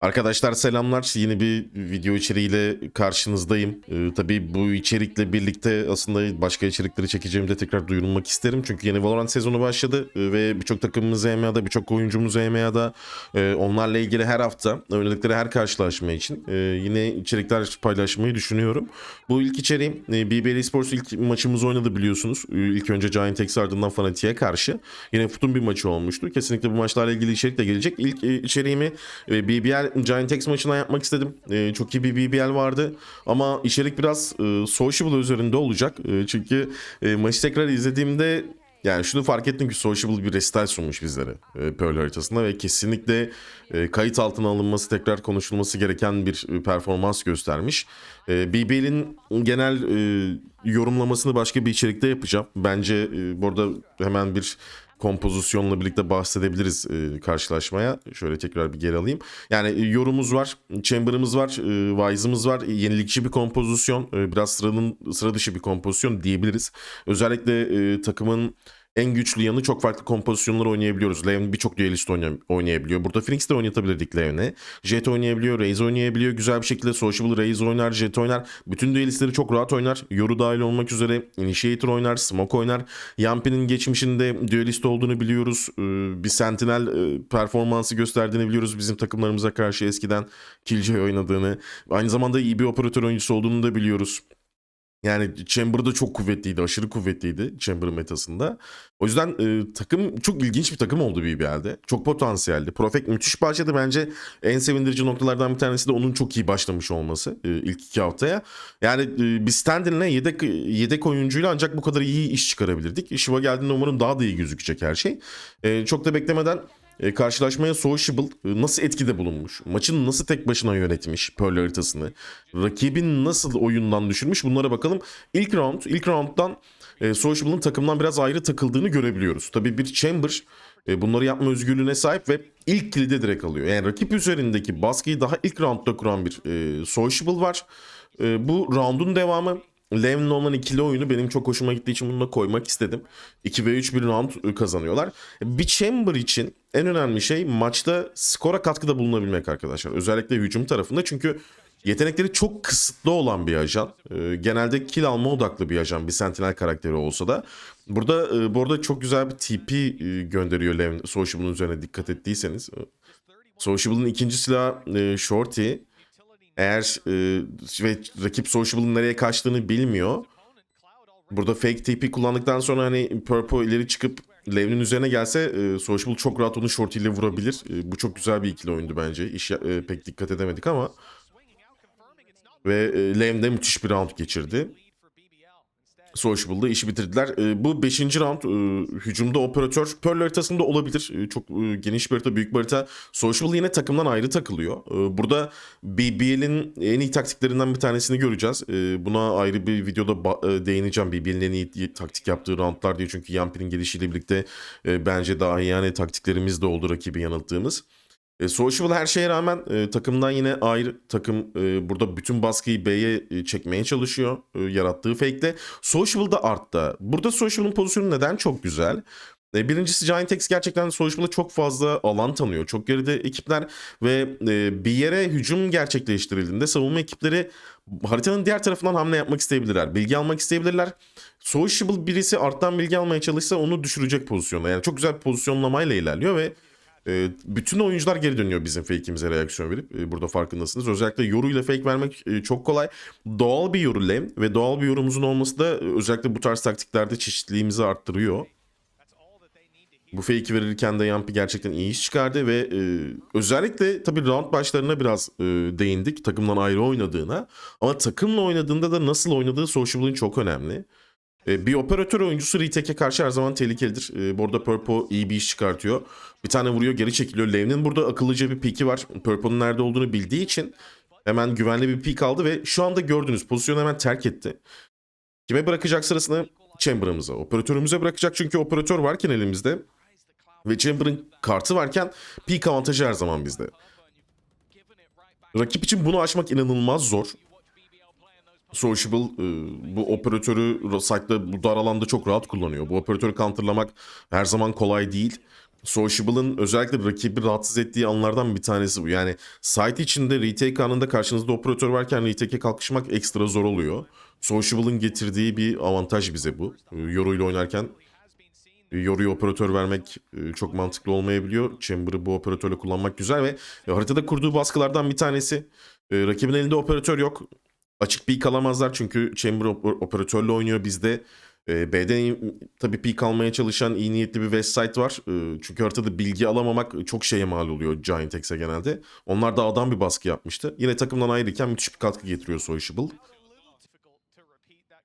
Arkadaşlar selamlar. Yeni bir video içeriğiyle karşınızdayım. Ee, tabii bu içerikle birlikte aslında başka içerikleri çekeceğimi de tekrar duyurmak isterim. Çünkü yeni Valorant sezonu başladı ee, ve birçok takımımız EMEA'da, birçok oyuncumuz EMEA'da. Ee, onlarla ilgili her hafta oynadıkları her karşılaşma için e, yine içerikler paylaşmayı düşünüyorum. Bu ilk içeriğim e, BBL Esports ilk maçımızı oynadı biliyorsunuz. Ee, İlk önce Giant X ardından Fnatic'e karşı. Yine futun bir maçı olmuştu. Kesinlikle bu maçlarla ilgili içerik de gelecek. İlk e, içeriğimi e, BBL Giant X maçından yapmak istedim. E, çok iyi bir BBL vardı. Ama içerik biraz e, sociable üzerinde olacak. E, çünkü e, maçı tekrar izlediğimde yani şunu fark ettim ki Sociable bir restyle sunmuş bizlere e, Pearl haritasında ve kesinlikle e, kayıt altına alınması tekrar konuşulması gereken bir e, performans göstermiş. E, BBL'in genel e, yorumlamasını başka bir içerikte yapacağım. Bence e, burada hemen bir kompozisyonla birlikte bahsedebiliriz e, karşılaşmaya. Şöyle tekrar bir geri alayım. Yani e, yorumumuz var, chamber'ımız var, e, wise'ımız var. Yenilikçi bir kompozisyon, e, biraz sıranın sıra dışı bir kompozisyon diyebiliriz. Özellikle e, takımın en güçlü yanı çok farklı kompozisyonlar oynayabiliyoruz. Leon birçok duelist oyna- oynayabiliyor. Burada Phoenix de oynatabilirdik Leon'e. Jet oynayabiliyor, Raze oynayabiliyor. Güzel bir şekilde Sociable Raze oynar, Jet oynar. Bütün duelistleri çok rahat oynar. Yoru dahil olmak üzere Initiator oynar, Smoke oynar. Yampi'nin geçmişinde duelist olduğunu biliyoruz. Ee, Bir Sentinel e, performansı gösterdiğini biliyoruz. Bizim takımlarımıza karşı eskiden Killjoy oynadığını. Aynı zamanda iyi bir operatör oyuncusu olduğunu da biliyoruz. Yani Chamber'da çok kuvvetliydi, aşırı kuvvetliydi Chamber metasında. O yüzden e, takım çok ilginç bir takım oldu BBL'de. Çok potansiyeldi. Profek müthiş başladı bence. En sevindirici noktalardan bir tanesi de onun çok iyi başlamış olması e, ilk iki haftaya. Yani e, biz Standin'le yedek, yedek oyuncuyla ancak bu kadar iyi iş çıkarabilirdik. Shiva geldiğinde umarım daha da iyi gözükecek her şey. E, çok da beklemeden e, karşılaşmaya Sociable e, nasıl etkide bulunmuş? Maçın nasıl tek başına yönetmiş Pearl haritasını? Rakibin nasıl oyundan düşürmüş? Bunlara bakalım. İlk round, ilk rounddan e, Sociable'ın takımdan biraz ayrı takıldığını görebiliyoruz. Tabii bir Chamber e, bunları yapma özgürlüğüne sahip ve ilk kilide direkt alıyor. Yani rakip üzerindeki baskıyı daha ilk roundda kuran bir e, Sociable var. E, bu roundun devamı Lev'le olan ikili oyunu benim çok hoşuma gittiği için bunu da koymak istedim. 2 ve 3 bir round kazanıyorlar. Bir Chamber için en önemli şey maçta skora katkıda bulunabilmek arkadaşlar. Özellikle hücum tarafında çünkü yetenekleri çok kısıtlı olan bir ajan. Ee, genelde kill alma odaklı bir ajan bir sentinel karakteri olsa da. Burada e, bu arada çok güzel bir TP e, gönderiyor Lev Sociable'ın üzerine dikkat ettiyseniz. Sociable'ın ikinci silahı e, Shorty. Eğer e, ve rakip Sociable'ın nereye kaçtığını bilmiyor. Burada fake TP kullandıktan sonra hani Purple ileri çıkıp Lev'nin üzerine gelse e, Sociable çok rahat onu Shorty ile vurabilir. E, bu çok güzel bir ikili oyundu bence. İş e, pek dikkat edemedik ama. Ve e, de müthiş bir round geçirdi. Sociable'da işi bitirdiler. E, bu 5. round e, hücumda operatör Pearl haritasında olabilir. E, çok e, geniş bir harita, büyük bir harita. Sociable yine takımdan ayrı takılıyor. E, burada BBL'in en iyi taktiklerinden bir tanesini göreceğiz. E, buna ayrı bir videoda e, değineceğim. BBL'in en iyi taktik yaptığı roundlar diye. Çünkü Yampi'nin gelişiyle birlikte e, bence daha iyi yani taktiklerimiz de oldu rakibi yanılttığımız. E, Sociable her şeye rağmen e, takımdan yine ayrı takım e, burada bütün baskıyı B'ye e, çekmeye çalışıyor. E, yarattığı fake'le. Sociable da arttı. Burada Sociable'ın pozisyonu neden çok güzel? E, birincisi Giant X gerçekten Sociable'a çok fazla alan tanıyor. Çok geride ekipler ve e, bir yere hücum gerçekleştirildiğinde savunma ekipleri haritanın diğer tarafından hamle yapmak isteyebilirler. Bilgi almak isteyebilirler. Sociable birisi arttan bilgi almaya çalışsa onu düşürecek pozisyonda. Yani çok güzel bir pozisyonlamayla ilerliyor ve e, bütün oyuncular geri dönüyor bizim fake'imize reaksiyon verip. E, burada farkındasınız. Özellikle yoru ile fake vermek e, çok kolay. Doğal bir yoru lane ve doğal bir yorumumuzun olması da e, özellikle bu tarz taktiklerde çeşitliliğimizi arttırıyor. Bu fake'i verirken de Yampi gerçekten iyi iş çıkardı ve e, özellikle tabii round başlarına biraz e, değindik takımdan ayrı oynadığına. Ama takımla oynadığında da nasıl oynadığı Sociable'ın çok önemli. E, bir operatör oyuncusu retake'e karşı her zaman tehlikelidir. E, bu arada iyi bir iş çıkartıyor. Bir tane vuruyor geri çekiliyor. Lev'nin burada akıllıca bir piki var. Purple'ın nerede olduğunu bildiği için hemen güvenli bir pik aldı ve şu anda gördüğünüz pozisyonu hemen terk etti. Kime bırakacak sırasını? Chamber'ımıza. Operatörümüze bırakacak çünkü operatör varken elimizde ve Chamber'ın kartı varken peak avantajı her zaman bizde. Rakip için bunu aşmak inanılmaz zor. Sociable e, bu operatörü site'da bu dar alanda çok rahat kullanıyor. Bu operatörü counterlamak her zaman kolay değil. Sociable'ın özellikle rakibi rahatsız ettiği anlardan bir tanesi bu. Yani site içinde retake anında karşınızda operatör varken retake'e kalkışmak ekstra zor oluyor. Sociable'ın getirdiği bir avantaj bize bu. Ee, Yoru ile oynarken e, Yoru'ya operatör vermek e, çok mantıklı olmayabiliyor. Chamber'ı bu operatörle kullanmak güzel ve e, haritada kurduğu baskılardan bir tanesi. E, rakibin elinde operatör yok. Açık peak alamazlar çünkü Chamber op- operatörle oynuyor. Bizde e, B'de tabii peak almaya çalışan iyi niyetli bir West Side var. E, çünkü haritada bilgi alamamak çok şeye mal oluyor Giant X'e genelde. Onlar da adam bir baskı yapmıştı. Yine takımdan ayrıyken müthiş bir katkı getiriyor Sociable.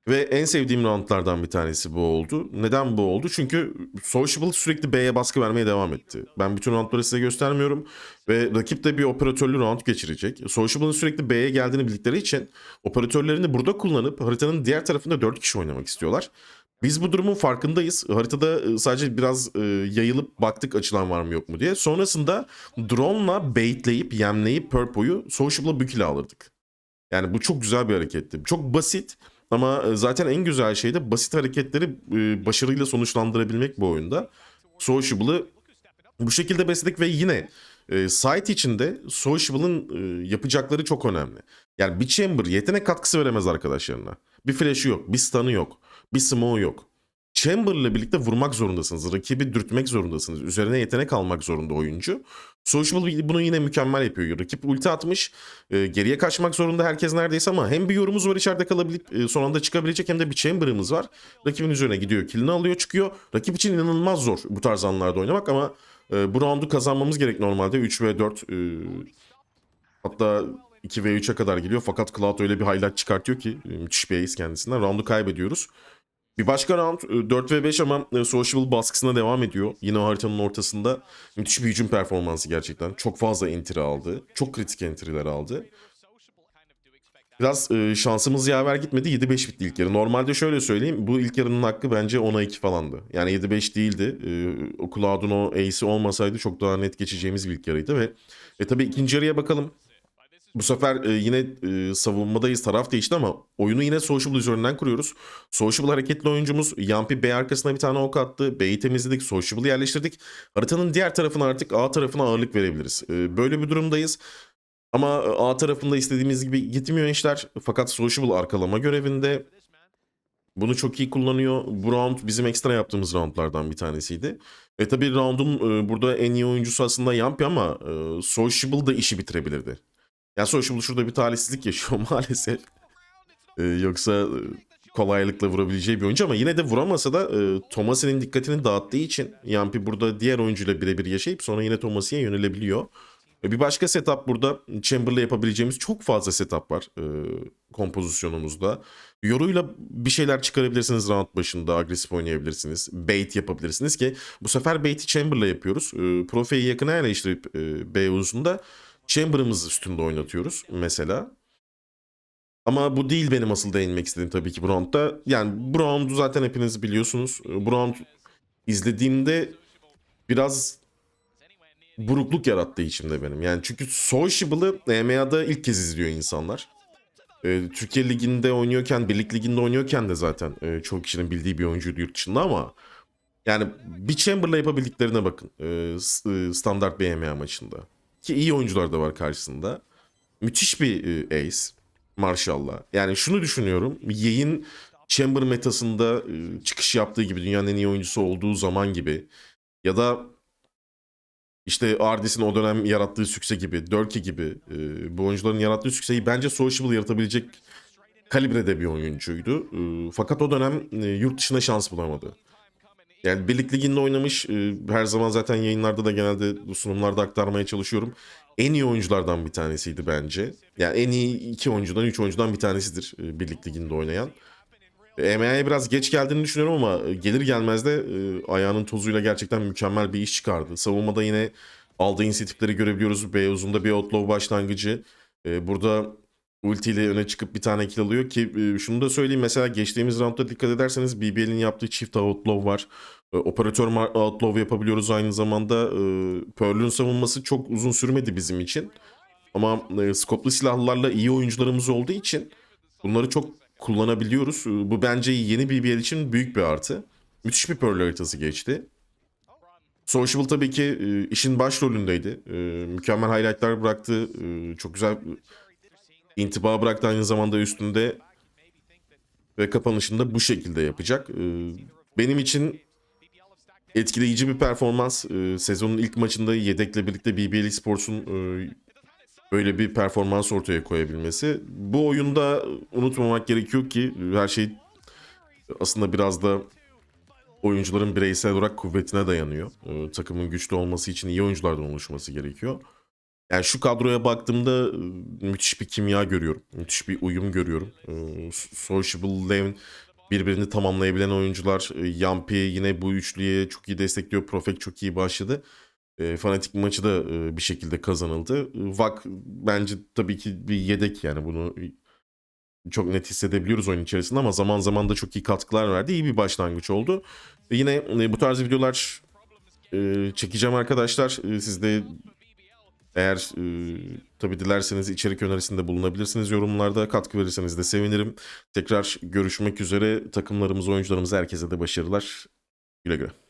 Ve en sevdiğim roundlardan bir tanesi bu oldu. Neden bu oldu? Çünkü Sociable sürekli B'ye baskı vermeye devam etti. Ben bütün roundları size göstermiyorum. Ve rakip de bir operatörlü round geçirecek. Sociable'ın sürekli B'ye geldiğini bildikleri için operatörlerini burada kullanıp haritanın diğer tarafında 4 kişi oynamak istiyorlar. Biz bu durumun farkındayız. Haritada e, sadece biraz e, yayılıp baktık açılan var mı yok mu diye. Sonrasında drone'la baitleyip, yemleyip Purpo'yu Sociable'a kill alırdık. Yani bu çok güzel bir hareketti. Çok basit ama e, zaten en güzel şey de basit hareketleri e, başarıyla sonuçlandırabilmek bu oyunda. Sociable'ı bu şekilde besledik ve yine e, site içinde Sociable'ın e, yapacakları çok önemli. Yani bir chamber yetenek katkısı veremez arkadaşlarına. Bir flash'ı yok, bir stun'ı yok, bir smoke'u yok. Chamber ile birlikte vurmak zorundasınız. Rakibi dürtmek zorundasınız. Üzerine yetenek almak zorunda oyuncu. Sociable bunu yine mükemmel yapıyor. Rakip ulti atmış. e, geriye kaçmak zorunda herkes neredeyse ama hem bir yorumumuz var içeride kalabilip e, son anda çıkabilecek hem de bir chamber'ımız var. Rakibin üzerine gidiyor. Killini alıyor çıkıyor. Rakip için inanılmaz zor bu tarz anlarda oynamak ama e, bu roundu kazanmamız gerek normalde. 3 ve 4 e, hatta 2 ve 3'e kadar geliyor. Fakat Cloud öyle bir highlight çıkartıyor ki e, müthiş bir ace kendisinden. Roundu kaybediyoruz. Bir başka round e, 4 ve 5 ama e, Sociable baskısına devam ediyor. Yine haritanın ortasında müthiş bir hücum performansı gerçekten. Çok fazla entry aldı. Çok kritik entry'ler aldı. Biraz e, şansımız yaver gitmedi. 7-5 bitti ilk yarı. Normalde şöyle söyleyeyim. Bu ilk yarının hakkı bence 10'a 2 falandı. Yani 7-5 değildi. E, o Cloud'un o ace'i olmasaydı çok daha net geçeceğimiz bir ilk yarıydı ve e, tabii ikinci yarıya bakalım. Bu sefer e, yine e, savunmadayız. Taraf değişti ama oyunu yine Sociable üzerinden kuruyoruz. Sociable hareketli oyuncumuz Yampi B arkasına bir tane ok attı. B'yi temizledik. Sociable'ı yerleştirdik. Haritanın diğer tarafına artık A tarafına ağırlık verebiliriz. E, böyle bir durumdayız. Ama e, A tarafında istediğimiz gibi gitmiyor işler. Fakat Sociable arkalama görevinde. Bunu çok iyi kullanıyor. Bu round bizim ekstra yaptığımız roundlardan bir tanesiydi. Ve tabii roundun e, burada en iyi oyuncusu aslında Yampi ama e, Sociable da işi bitirebilirdi. Ya Sociable şurada bir talihsizlik yaşıyor maalesef. E, yoksa e, kolaylıkla vurabileceği bir oyuncu ama yine de vuramasa da e, Thomas'ın dikkatini dağıttığı için Yampi burada diğer oyuncuyla birebir yaşayıp sonra yine Thomas'a yönelebiliyor. E, bir başka setup burada Chamber'la yapabileceğimiz çok fazla setup var e, kompozisyonumuzda. Yoru'yla bir şeyler çıkarabilirsiniz round başında agresif oynayabilirsiniz. Bait yapabilirsiniz ki bu sefer bait'i Chamber'la yapıyoruz. E, Profe'yi yakına yerleştirip e, B uzunda Chamber'ımızı üstünde oynatıyoruz mesela. Ama bu değil benim asıl değinmek istediğim tabii ki bu roundda. Yani bu roundu zaten hepiniz biliyorsunuz. E, Bu round izlediğimde biraz burukluk yarattı içimde benim. Yani çünkü Sociable'ı EMEA'da ilk kez izliyor insanlar. Ee, Türkiye Ligi'nde oynuyorken, Birlik Ligi'nde oynuyorken de zaten e, çok kişinin bildiği bir oyuncuydu yurt dışında ama yani bir Chamber'la yapabildiklerine bakın. e, e, standart bir EMEA maçında. Ki iyi oyuncular da var karşısında. Müthiş bir e, ace. Maşallah. Yani şunu düşünüyorum. Yayın Chamber metasında e, çıkış yaptığı gibi dünyanın en iyi oyuncusu olduğu zaman gibi ya da işte Ardis'in o dönem yarattığı sükse gibi, Dörke gibi e, bu oyuncuların yarattığı sükseyi bence Sociable yaratabilecek kalibrede bir oyuncuydu. Fakat o dönem yurt dışına şans bulamadı. Yani Birlik Ligi'nde oynamış. e, her zaman zaten yayınlarda da genelde sunumlarda aktarmaya çalışıyorum. En iyi oyunculardan bir tanesiydi bence. Yani en iyi iki oyuncudan, üç oyuncudan bir tanesidir e, Birlik Ligi'nde oynayan. EMEA'ya biraz geç geldiğini düşünüyorum ama e, gelir gelmez de e, ayağının tozuyla gerçekten mükemmel bir iş çıkardı. Savunmada yine aldığı inisiyatifleri görebiliyoruz. B uzunda bir outlaw başlangıcı. Burada ultiyle öne çıkıp bir tane kill alıyor ki e, şunu da söyleyeyim mesela geçtiğimiz roundda dikkat ederseniz BBL'in yaptığı çift outlaw var. E, operatör outlaw yapabiliyoruz aynı zamanda. E, Pearl'ün savunması çok uzun sürmedi bizim için. Ama skoplu silahlarla iyi oyuncularımız olduğu için bunları çok kullanabiliyoruz. Bu bence yeni BBL için büyük bir artı. Müthiş bir Pearl haritası geçti. Sociable tabii ki işin başrolündeydi. Mükemmel highlightlar bıraktı. Çok güzel intiba bıraktı aynı zamanda üstünde. Ve kapanışında bu şekilde yapacak. E, benim için etkileyici bir performans. E, sezonun ilk maçında yedekle birlikte BBL Sports'un e, böyle bir performans ortaya koyabilmesi. Bu oyunda unutmamak gerekiyor ki her şey aslında biraz da oyuncuların bireysel olarak kuvvetine dayanıyor. Ee, takımın güçlü olması için iyi oyunculardan oluşması gerekiyor. Yani şu kadroya baktığımda müthiş bir kimya görüyorum. Müthiş bir uyum görüyorum. Sociable, Levin birbirini tamamlayabilen oyuncular. Yampi yine bu üçlüye çok iyi destekliyor. Profek çok iyi başladı. Fanatik maçı da bir şekilde kazanıldı. Vak bence tabii ki bir yedek yani bunu çok net hissedebiliyoruz oyun içerisinde ama zaman zaman da çok iyi katkılar verdi. İyi bir başlangıç oldu. Yine bu tarz videolar çekeceğim arkadaşlar. E, siz de eğer e, tabii dilerseniz içerik önerisinde bulunabilirsiniz yorumlarda. Katkı verirseniz de sevinirim. Tekrar görüşmek üzere. Takımlarımız, oyuncularımız herkese de başarılar. Güle güle.